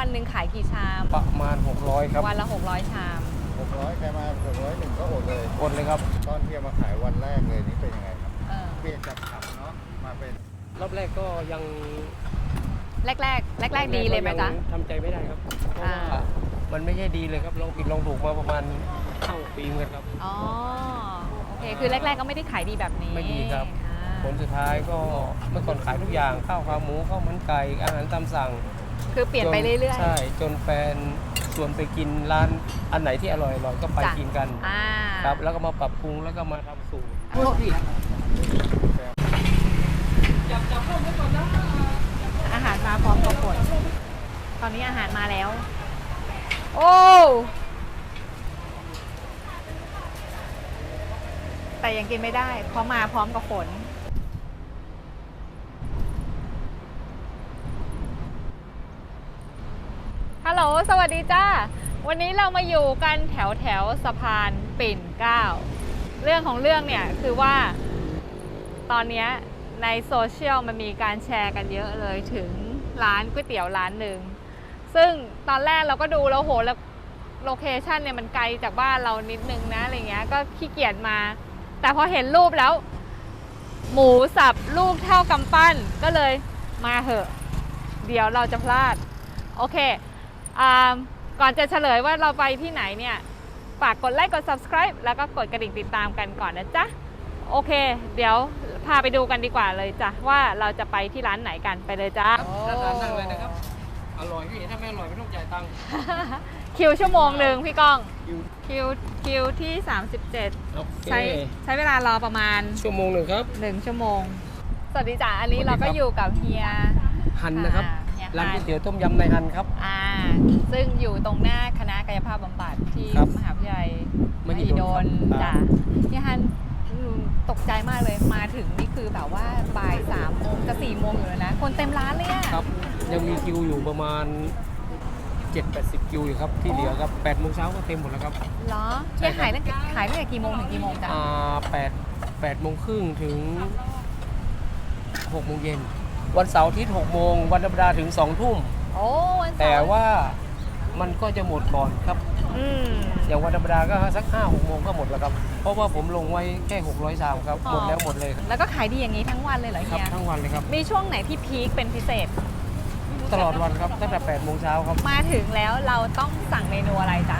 วันหนึ่งขายกี่ชาม ประมาณ 600 ครับ วันละ 600 ชามหกร้อยใครมาหกร้อยหนึ่งก็อดเลยอดเลยครับ ตอนที่เอามาขายวันแรกเลยนี่เป็นยังไงครับ เออ เปลี่ยนจากผักเนาะมาเป็นรอบแรกก็ยังแรกแรกแรกแรกๆดีเลยไหมจ๊ะงทำใจไม่ได้ครับเพราะอ่า ว่ามันไม่ใช่ดีเลยครับลองผิดลองถูกมาประมาณเข้าปีเหมือนกันครับ อ๋อ โอเค คือแรก ๆ ก็ไม่ได้ขายดีแบบนี้ไม่ดีครับ อ่าผลสุดท้ายก็เมื่อก่อนขายทุกอย่างข้าวขาหมูข้าวมันไก่อาหารตามสั่ง คือเปลี่ยนไปจเรื่อยใช่ จนแฟนชวนไปกินร้านอันไหนที่อร่อยๆก็ไปจ้ะ กินกันๆอ่า ครับ แล้วก็มาปรับปรุงแล้วก็มาทำสูตรโอ้ยอาหารมาพร้อมกับฝนตอนนี้อาหารมาแล้ว โอ้ แต่ยังกินไม่ได้ เพราะมาพร้อมกับฝน ฮัลโหล สวัสดีจ้า วันนี้เรามาอยู่กันแถวแถวสะพานปิ่นเกล้า เรื่องของเรื่องเนี่ยคือว่า ตอนนี้ในโซเชียลมันมีการแชร์กันเยอะเลยถึงร้านก๋วยเตี๋ยวร้านหนึ่ง ซึ่งตอนแรกเราก็ดูแล้วโหแล้วโลเคชันเนี่ยมันไกลจากบ้านเรานิดนึงนะอะไรเงี้ย ก็ขี้เกียจมา แต่พอเห็นรูปแล้ว หมูสับลูกเท่ากำปั้น ก็เลยมาเหอะ เดี๋ยวเราจะพลาด โอเค ก่อนจะเฉลยว่าเราไปที่ไหนเนี่ย ฝากกดไลค์กด subscribe แล้วก็กดกระดิ่งติดตามกันก่อนนะจ๊ะ โอเค เดี๋ยวพาไปดูกันดีกว่าเลยจ้ะ ว่าเราจะไปที่ร้านไหนกันไปเลยจ้าถ้าทานนั่งเลยนะครับ อร่อยพี่ถ้าไม่อร่อยไม่ต้องจ่ายตังค์ คิวชั่วโมงหนึ่งพี่ก้อง คิวคิวคิวที่ 37โอเคใช้ใช้เวลารอประมาณ ชั่วโมงหนึ่งครับ1ชั่วโมง สวัสดีจ้ะ อันนี้สวัเราสดีคก็รับอยู่กับเฮียหันนะครับอ่าเฮีย ร้านฮัก๋วยเตี๋ยวต้มยำในหันครับ อ่า ซึ่งอยู่ตรงหน้าคณะกายภาพบำบัดที่ครับมหาวิทยาลัยมหิดลลครับ จ้ะเฮียฮันหนูตกใจมากเลยมาถึงนี่คือแบบว่าบ่ายสามโมงจะสี่โมงอยู่แล้วนะ คนเต็มร้านเลยอะครับ ยังมีคิวอยู่ประมาณ 7-80 คิวอยู่ครับ ที่เหลือครับ8โมงเช้าก็เต็มหมดแล้วครับ เหรอใช่เฮียครับ ขายตั้งแต่ขายตั้งแต่กี่โมงถึงกี่โมงจ้ะอ่า8 8โมงครึ่งถึง6โมงเย็น วันเสาร์อาทิตย์6โมงวันธรรมดาถึง2ทุ่ม โอ้วันเสาร์แต่ว่ามันก็จะหมดก่อนครับ อืม อย่างวันธรรมดาก็สัก5 6โมงก็หมดแล้วครับ เพราะว่าผมลงไว้แค่600ชามครับ อ๋อ หมดแล้วหมดเลยครับแล้วก็ขายดีอย่างนี้ทั้งวันเลยเหรอครับเฮียทั้งวันเลยครับ มีช่วงไหนที่พีคเป็นพิเศษ ตลอดวันครับตั้งแต่8โมงเช้าครับมาถึงแล้วเราต้องสั่งเมนูอะไรจ๊ะ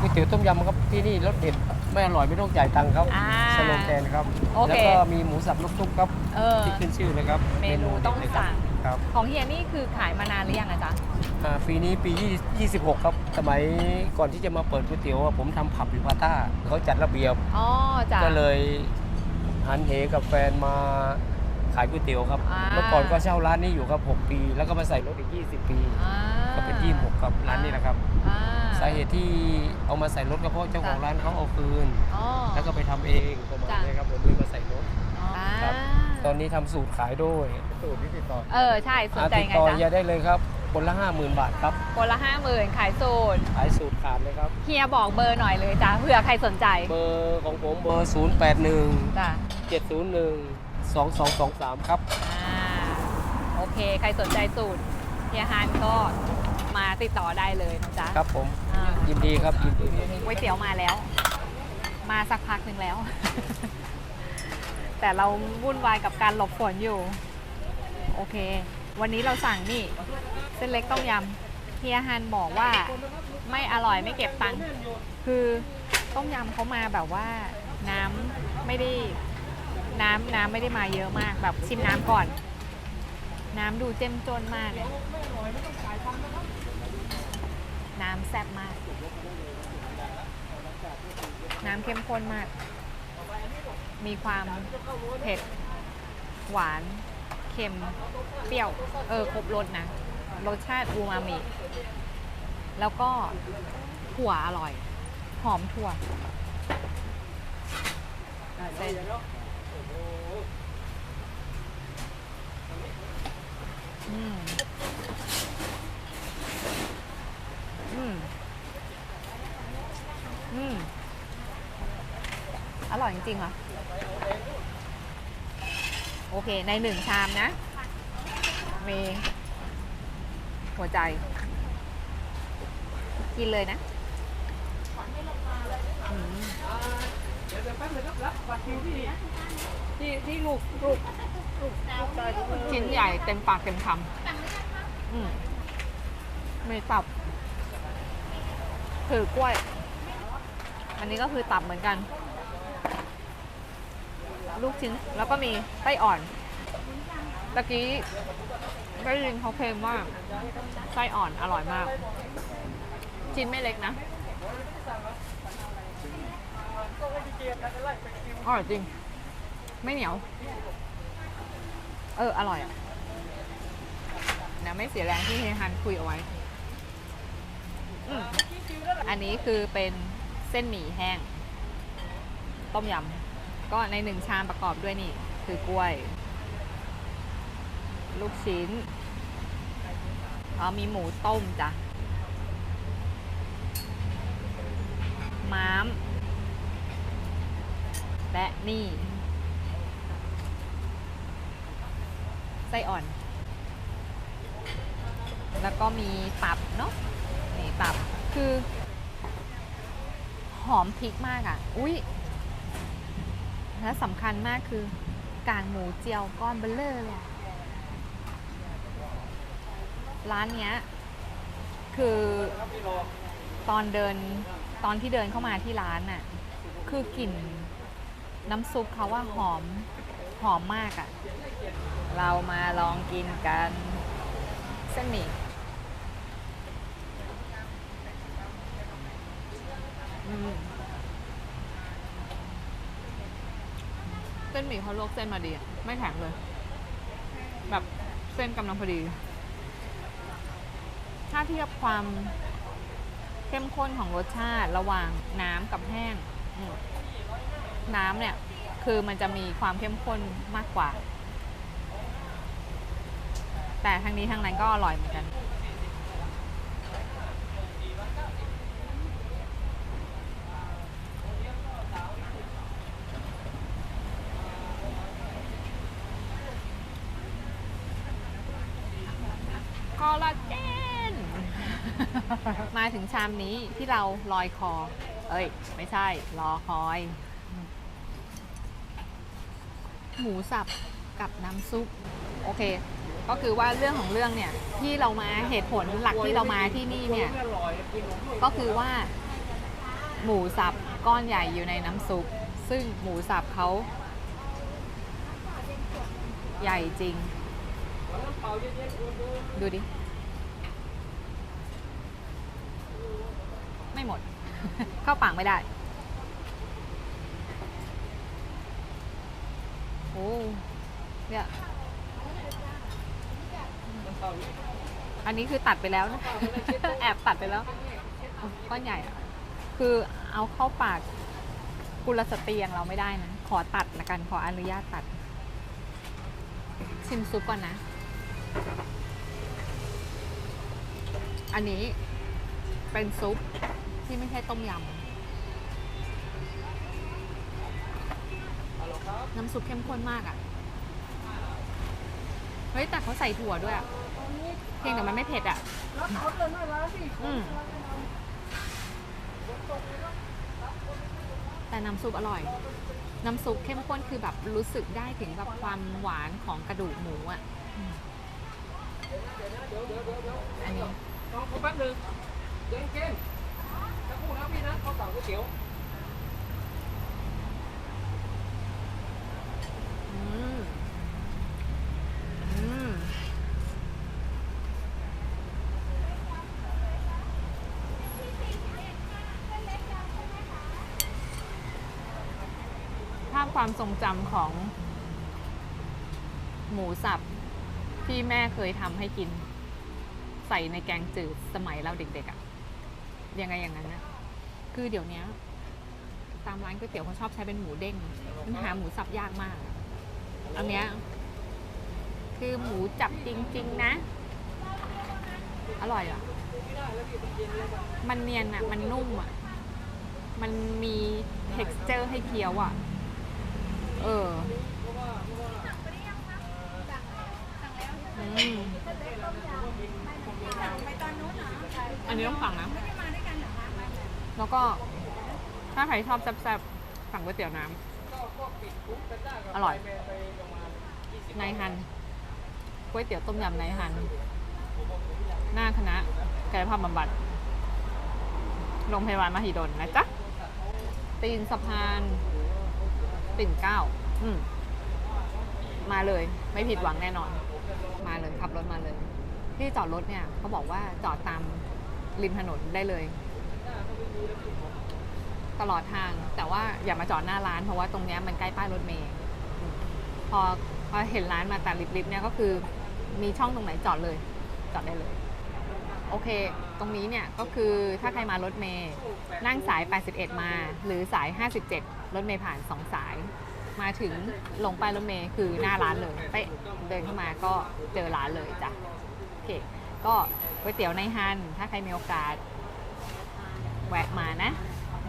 ก๋วยเตี๋ยวต้มยำครับที่นี่รสเด็ด ไม่อร่อยไม่ต้องจ่ายตังค์ครับอ่าสโลแกนครับโอเค แล้วก็มีหมูสับลูกทุกครับเออ ที่ขึ้นชื่อเลยครับเมนูต้องเด็ดเลยครับสั่ง ครับของเฮียนี่คือขายมานานหรือยังอะจ๊ะ อ่าปีนี้ปี20 26 ครับสมัยก่อนที่จะมาเปิดก๋วยเตี๋ยวอะผมทำผับอยู่พาต้าเขาจัดระเบียบ อ๋อจ้ะก็เลยหันเหกับแฟนมา ขายก๋วยเตี๋ยวครับ อ่า เมื่อก่อนก็เช่าร้านนี้อยู่ครับ 6 ปี แล้วก็มาใส่รถอีก 20 ปี อ่าก็เป็น 26 ครับ ร้านนี้นะครับ อ่าสาเหตุที่เอามาใส่รถก็เพราะเจ้าของร้านเขาเอาคืน อ๋อ แล้วก็ไปทำเองประมาณจ้ะ นี้ครับผมเลยมาใส่รถ อ่าครับ ตอนนี้ทำสูตรขายด้วยสูตรที่ติดต่อเออ ใช่ สนอาใจติดไงต่อจ๊ะเฮียได้เลยครับ คนละ 50,000 บาทครับ คนละห้าหมื่นขายสูตร ขายสูตรขาดเลยครับ เฮียบอกเบอร์หน่อยเลยจ้ะเผื่อใครสนใจเบอร์ของผมเบอร์ 0 8 1 จ้ะ701 2223 ครับ อ่าโอเค ใครสนใจสูตรเฮียฮันก็มาติดต่อได้เลยนะจ๊ะครับผมอ่ายินดีครับยินดีก๋วยเตี๋ยวมาแล้ว มาสักพักหนึ่งแล้ว แต่เราวุ่นวายกับการหลบฝนอยู่ โอเค วันนี้เราสั่งนี่ เส้นเล็กต้มยำเฮียฮันบอกว่าไม่อร่อยไม่เก็บตังค์คือต้มยำเขามาแบบว่าน้ำไม่ได้ น้ำน้ำไม่ได้มาเยอะมากแบบชิมน้ำก่อน น้ำดูเจ้มจนมากเลยน้ำแซ่บมาก น้ำเข้มข้นมาก มีความเผ็ด หวาน เค็ม เปรี้ยว เออ ครบรสนะ รสชาติอูมามิ แล้วก็ถั่วอร่อย หอมถั่วเส้น อืมอืมอืมอร่อยจริงๆเหรอ โอเค ในหนึ่งชามนะ มีหัวใจ กินเลยนะอืมเดี๋ยวเดี๋ยวแป๊บนึงครับรับบัตรคิวที่ที่ที่ลูกลูกลูกลูกชายของมันชิ้นใหญ่เต็มปากเต็มคำอืมมีตับถือกล้วย อันนี้ก็คือตับเหมือนกัน ลูกชิ้นแล้วก็มีไส้อ่อนตะกี้ได้ยินเขาเพลงว่าไส้อ่อนอร่อยมาก ชิ้นไม่เล็กนะ อร่อยจริง ไม่เหนียว เออ อร่อยอะนะไม่เสียแรงที่เฮฮันคุยเอาไว้อืมอันนี้คือเป็นเส้นหมี่แห้ง ต้มยำ ก็ในหนึ่งชามประกอบด้วยนี่ คือกล้วย ลูกชิ้นอ๋อมีหมูต้มจ้ะ ม้าม และนี่ ไส้อ่อน แล้วก็มีตับเนาะนี่ตับคือ หอมพริกมากอะ่ะ อุ้ยและสำคัญมากคือกางหมูเจียวก้อนเบลเลอร์เลยร้านเนี้ย คือตอนเดินตอนที่เดินเข้ามาที่ร้านน่ะ คือกลิ่น น้ำซุปเขาว่าหอมหอมมากอะ่ะ เรามาลองกินกันเส้นหมี่เส้นหมี่เขาลวกเส้นมาดีอะไม่แข็งเลย แบบเส้นกำลังพอดี ถ้าเทียบความเข้มข้นของรสชาติระหว่างน้ำกับแห้งอื น้ำเนี่ย คือมันจะมีความเข้มข้นมากกว่า แต่ทั้งนี้ทั้งนั้นก็อร่อยเหมือนกัน คอลลาเจน มาถึงชามนี้ที่เราลอยคอ เอ้ย ไม่ใช่ รอคอย หมูสับกับน้ำซุปโอเค ก็คือว่าเรื่องของเรื่องเนี่ยที่เรามาเหตุผลหลักที่เรามาที่นี่เนี่ยก็คือว่า หมูสับก้อนใหญ่อยู่ในน้ำซุป ซึ่งหมูสับเขาใหญ่จริง ดูดิ ไม่หมด เข้าปากไม่ได้ โอ้เนี่ยอันนี้คือตัดไปแล้วนะ แอบตัดไปแล้วก้อนใหญ่อะคือเอาเข้าปากกุลสตรีอย่างเราไม่ได้นะ ขอตัดละกันขออนุญาตตัด ชิมซุปก่อนนะ อันนี้เป็นซุปที่ไม่ใช่ต้มยำ น้ำซุปเข้มข้นมากอะ่ะ เฮ้ยแต่เขาใส่ถั่วด้วยอะ่ะ เพียงแต่มันไม่เผ็ดอะ่ะอืมแต่น้ำซุปอร่อย น้ำซุปเข้มข้นคือแบบรู้สึกได้ถึงแบบความหวานของกระดูกหมูอะ่ะอืมอันนี้น้องแป๊บนึงเดี๋ยวเก่งสักครู่นะพี่นะเขาสั่งก๋วยเตี๋ยว อืม อืม ภาพ ความทรงจำของ หมูสับที่แม่เคยทำให้กิน ใส่ในแกงจืดสมัยเราเด็กๆอะ่ะยังไงอย่างนั้นนะคือเดี๋ยวนี้ตามร้านก๋วยเตี๋ยวเขาชอบใช้เป็นหมูเด้งมันหาหมูสับยากมากอันเนี้ยคือหมูจับจริง ๆ นะ อร่อยอะ มันเนียนอะ มันนุ่มอะ มันมี t e x t อร์ให้เคี้ยวอะ เอออืมอันนี้ต้องสั่งนะ แล้วก็ ถ้าใครชอบแซ่บๆ สั่งก๋วยเตี๋ยวน้ำอร่อยนายฮันก๋วยเตี๋ยวต้มยำนายฮัน หน้าคณะกายภาพบำบัดโรงพยาบาลมหิดลนะจ๊ะ ตีนสะพาน ปิ่นเกล้าอืมมาเลย ไม่ผิดหวังแน่นอน มาเลยขับรถมาเลย ที่จอดรถเนี่ยเขาบอกว่าจอดตามริมถนนได้เลย ตลอดทางแต่ว่าอย่ามาจอดหน้าร้านเพราะว่าตรงเนี้ยมันใกล้ป้ายรถเมล์อืมพอพอเห็นร้านมาแต่ริบๆเนี่ยก็คือ มีช่องตรงไหนจอดเลย จอดได้เลย โอเค ตรงนี้เนี่ยก็คือถ้าใครมารถเมย์นั่งสาย 81 มา หรือสาย 57 รถเมย์ผ่าน 2 สาย มาถึงลงไปรถเมย์คือหน้าร้านเลยเป๊ะเดินเข้ามาก็เจอร้านเลยจ้ะโอเค ก็ก๋วยเตี๋ยวในฮัน ถ้าใครมีโอกาส แวะมานะ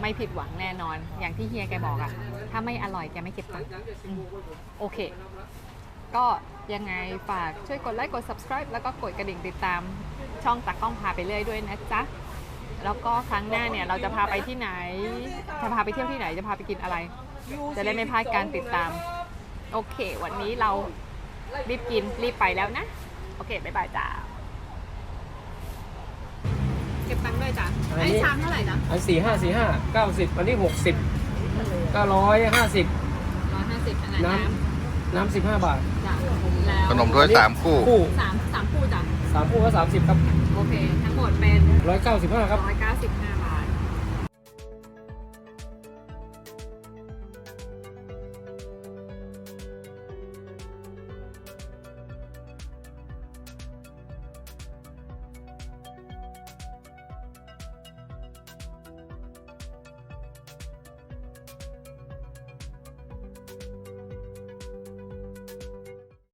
ไม่ผิดหวังแน่นอนอย่างที่เฮียแกบอกอะถ้าไม่อร่อยแกไม่เก็บตังค์โอเค ก็ยังไงฝากช่วยกดไลค์กด subscribe แล้วก็กดกระดิ่งติดตามช่องตากล้องพาไปเรื่อยด้วยนะจ๊ะ แล้วก็ครั้งหน้าเนี่ยเราจะพาไปที่ไหน จะพาไปเที่ยวที่ไหนจะพาไปกินอะไร จะได้ไม่พลาดการติดตาม โอเค วันนี้เรารีบกินรีบไปแล้วนะ โอเคบ๊ายบายจ้าเก็บตังค์ด้วยจ้ะอันนี้ ไอ้ชามเท่าไหร่นะอันสี่ห้าสี่ห้าเก้าสิบอันนี้หกสิบเก้าร้อยห้าสิบร้อยห้าสิบอันนั้นน้น้ น้ำสิบห้าบาทำจ้ะแล้วขนมถ้วยสามคู่ คู่สามสามคู่จ้ะสามคู่ก็สามสิบครับโอเค ทั้งหมดเป็นร้อยเก้าสิบห้าครับ ร้อยเก้าสิบห้า